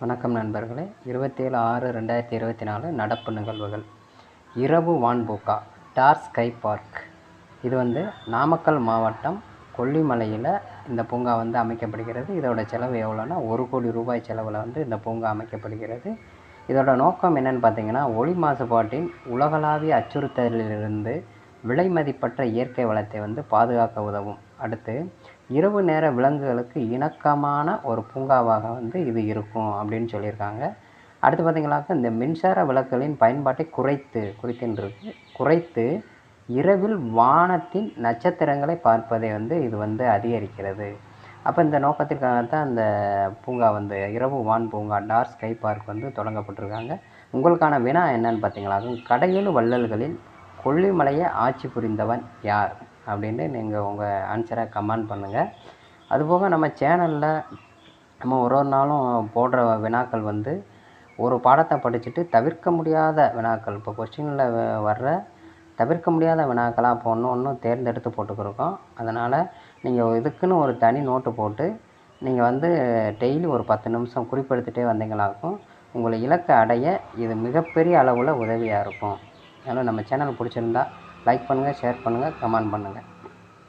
வணக்கம் நண்பர்களே. இருபத்தேழு ஆறு ரெண்டாயிரத்தி இருபத்தி நாலு நடப்பு நிகழ்வுகள். இரவு வான்பூக்கா டார் ஸ்கை பார்க். இது வந்து நாமக்கல் மாவட்டம் கொல்லிமலையில் இந்த பூங்கா வந்து அமைக்கப்படுகிறது. இதோட செலவு எவ்வளோன்னா ஒரு கோடி ரூபாய் செலவில் வந்து இந்த பூங்கா அமைக்கப்படுகிறது. இதோட நோக்கம் என்னன்னு பார்த்தீங்கன்னா ஒளி மாசுபாட்டின் உலகளாவிய அச்சுறுத்தலிலிருந்து விலைமதிப்பற்ற இயற்கை வளத்தை வந்து பாதுகாக்க உதவும். அடுத்து இரவு நேர விலங்குகளுக்கு இணக்கமான ஒரு பூங்காவாக வந்து இது இருக்கும் அப்படின்னு சொல்லியிருக்காங்க. அடுத்து பார்த்திங்கனாக்கா இந்த மின்சார விளக்குகளின் பயன்பாட்டை குறைத்து குறித்துன்றது குறைத்து இரவில் வானத்தின் நட்சத்திரங்களை பார்ப்பதை வந்து இது வந்து அதிகரிக்கிறது. அப்போ இந்த நோக்கத்திற்காக தான் அந்த பூங்கா வந்து இரவு வான் பூங்கா டார் ஸ்கை பார்க் வந்து தொடங்கப்பட்டிருக்காங்க. உங்களுக்கான வினா என்னன்னு பார்த்தீங்களா கடையில் வள்ளல்களில் கொல்லிமலையை ஆட்சி புரிந்தவன் யார்? அப்படின்னு நீங்கள் உங்கள் ஆன்சரை கமெண்ட் பண்ணுங்கள் அதுபோக நம்ம சேனலில் நம்ம ஒரு ஒரு நாளும் போடுற வினாக்கள் வந்து ஒரு பாடத்தை படிச்சுட்டு தவிர்க்க முடியாத வினாக்கள். இப்போ கொஸ்டினில் வர்ற தவிர்க்க முடியாத வினாக்களாக இப்போ ஒன்று ஒன்றும் தேர்ந்தெடுத்து போட்டுக்கிருக்கோம். அதனால் நீங்கள் இதுக்குன்னு ஒரு தனி நோட்டு போட்டு நீங்கள் வந்து டெய்லி ஒரு பத்து நிமிஷம் குறிப்பெடுத்துகிட்டே வந்தீங்களாக்கும் உங்களை இலக்கை அடைய இது மிகப்பெரிய அளவில் உதவியாக இருக்கும். அதனால் நம்ம சேனல் பிடிச்சிருந்தா லைக் பண்ணுங்கள் ஷேர் பண்ணுங்கள் கமெண்ட் பண்ணுங்கள்